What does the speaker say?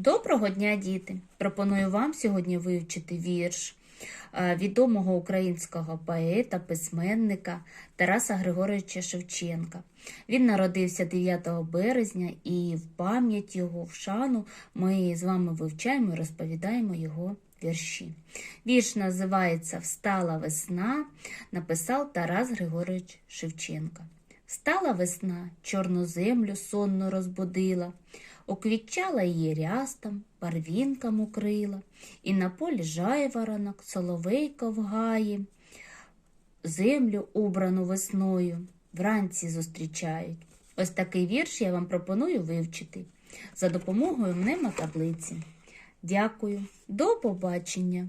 Доброго дня, діти! Пропоную вам сьогодні вивчити вірш е, відомого українського поета, письменника Тараса Григоровича Шевченка. Він народився 9 березня і в пам'ять його, в шану ми з вами вивчаємо і розповідаємо його вірші. Вірш називається Встала весна, написав Тарас Григорович Шевченка. Встала весна, чорну землю сонно розбудила, Оквітчала її рястом, барвінкам укрила, і на полі жайворонок, соловейко в гаї, землю убрану весною, вранці зустрічають. Ось такий вірш я вам пропоную вивчити за допомогою мнемотаблиці. Дякую, до побачення!